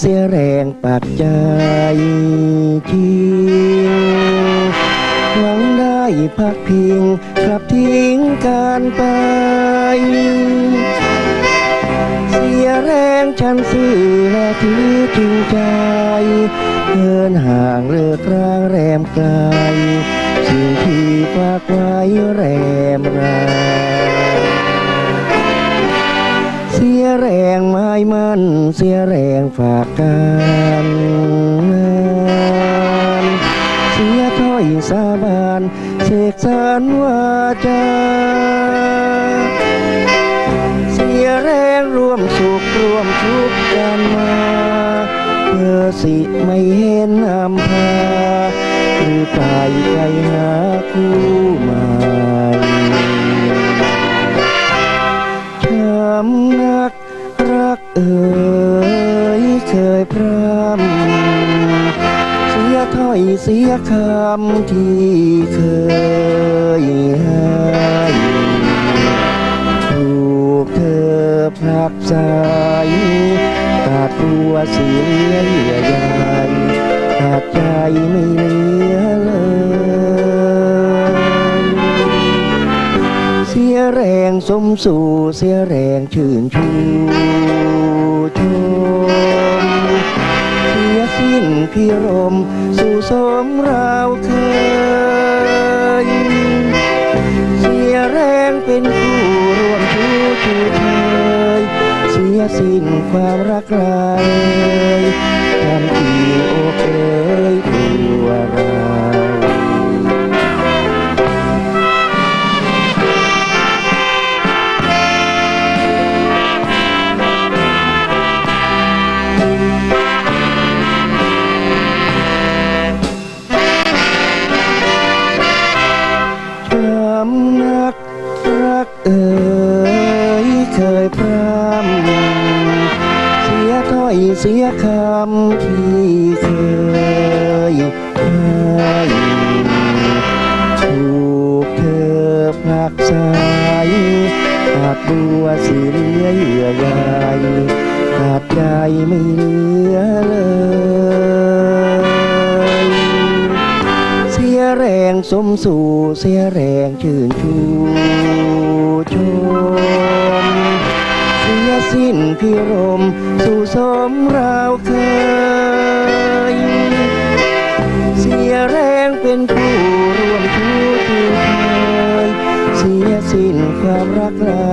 เสียแรงปักใจจริงหวังได้พักพิงกลับทิ้งการไป เสียแรงฉันซื่อและถือจริงใจเดินห่างเลิกร้างแรมไกลสิ่งที่ฝากไว้ ไม้มันเสียแรงฝากกันเสียถ้อยสาบานเสกสารวาจาเสียแรงร่วมสุขร่วมทุกข์กันมาเพื่อสิไม่เห็นอำพาหรือไปไกลหาคู่ ยพร่ำเสียถ้อยเสียคำที่เคยให้ถูกเธอผลักใสตัดตัวเสียเหยื่อใยตัดใจไม่เหลือเลยเสียแรงสมสู่ เสียแรงชื่นชูชมเสียสิ้นพิรม สู่สมราวเคย เสียแรงเป็นผู้ร่วมชูชูเธยเสียสิ้นความรักเร นักรักเอ่ยเคยพร่ำเสียถ้อยเสียคำที่เคยให้ถูกเธอผลักใสขาดบัวสีเหลือเยื่อใย ขาดใจไม่เหลือเลย เสียแรงสมสู่เสียแรงชื่นชูชม เสียสิ้นพิรม สู่สมราวเคย เสียแรงเป็นผู้ร่วมทุกข์เคยเสียสิ้นความรักเรา